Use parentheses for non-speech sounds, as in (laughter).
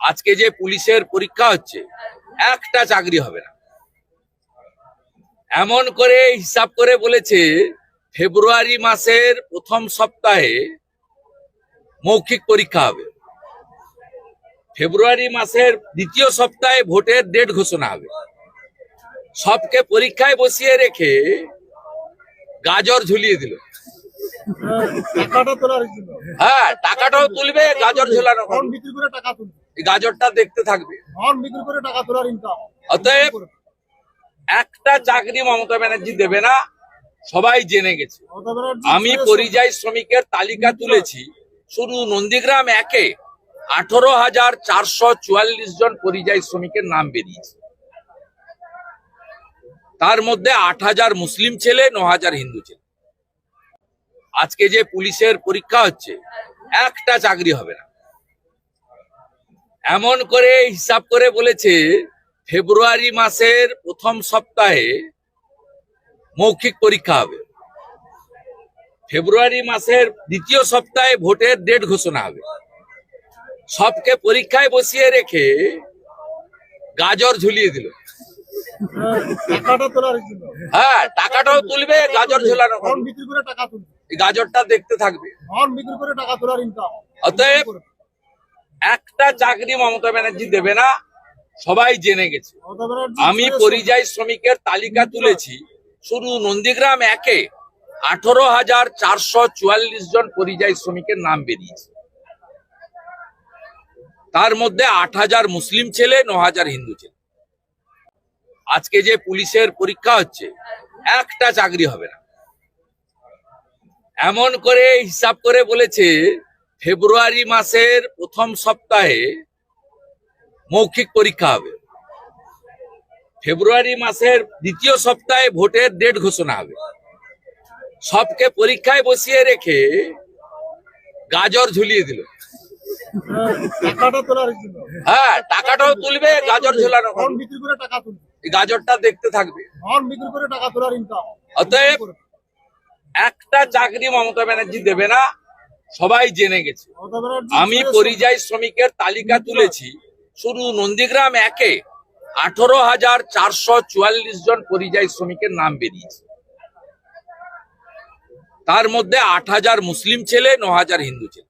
আজকে যে পুলিশের পরীক্ষা হচ্ছে, একটা চাকরি হবে না। এমন করে হিসাব করে বলেছে, ফেব্রুয়ারি মাসের প্রথম সপ্তাহে মৌখিক পরীক্ষা হবে। ফেব্রুয়ারি মাসের দ্বিতীয় সপ্তাহে ভোটের ডেট ঘোষণা হবে। সবকে পরীক্ষায় বসিয়ে রেখে গাজর ঝুলিয়ে দিল। (laughs) হ্যাঁ টাকাটাও তুলবে গাজর ঝোলানো গাজরটা দেখতে থাকবে। অতএব একটা চাকরি মমতা ব্যানার্জি দেবে না সবাই জেনে গেছে। আমি পরিযায়ী শ্রমিকের তালিকা তুলেছি শুধু নন্দীগ্রাম একে আঠারো হাজার চারশো চুয়াল্লিশ জন পরিযায়ী শ্রমিকের নাম বেরিয়েছে। তার মধ্যে আট হাজার মুসলিম ছেলে ন হাজার হিন্দু ছেলে। আজকে যে পুলিশের পরীক্ষা হচ্ছে একটা চাকরি হবে না। এমন করে হিসাব করে বলেছে ফেব্রুয়ারি মাসের প্রথম সপ্তাহে মৌখিক পরীক্ষা হবে। ফেব্রুয়ারি মাসের দ্বিতীয় সপ্তাহে ভোটের ডেট ঘোষণা হবে। সবকে পরীক্ষায় বসিয়ে রেখে গাজর ঝুলিয়ে দিল। হ্যাঁ টাকাটাও তুলবে গাজর ঝোলানো টাকা তুলবে। গাজরটা দেখতে থাকবে। অতএব একটা চাকরি মমতা ব্যানার্জি দেবে না সবাই জেনে গেছে। আমি পরিযায়ী শ্রমিকের তালিকা তুলেছি শুধু নন্দীগ্রাম একে আঠারো হাজার চারশো চুয়াল্লিশ জন পরিযায়ী শ্রমিকের নাম বেরিয়েছে। তার মধ্যে আট হাজার মুসলিম ছেলে ন হাজার হিন্দু ছেলে। আজকে যে পুলিশের পরীক্ষা হচ্ছে একটা চাকরি হবে না। এমন করে হিসাব করে বলেছে ফেব্রুয়ারি মাসের প্রথম সপ্তাহে মৌখিক পরীক্ষা হবে। ফেব্রুয়ারি মাসের দ্বিতীয় সপ্তাহে ভোটের ডেট ঘোষণা হবে। সবকে পরীক্ষায় বসিয়ে রেখে গাজর ঝুলিয়ে দিল। হ্যাঁ টাকাটাও তুলবে গাজর ঝোলানো গাজরটা দেখতে থাকবে। অতএব একটা চাকরি মমতা ব্যানার্জি দেবে না সবাই জেনে গেছে। আমি পরিযায়ী শ্রমিকের তালিকা তুলেছি শুধু নন্দীগ্রাম একে আঠারো হাজার চারশো চুয়াল্লিশ জন পরিযায়ী শ্রমিকের নাম বেরিয়েছে। তার মধ্যে আট হাজার মুসলিম ছেলে ন হাজার হিন্দু ছেলে।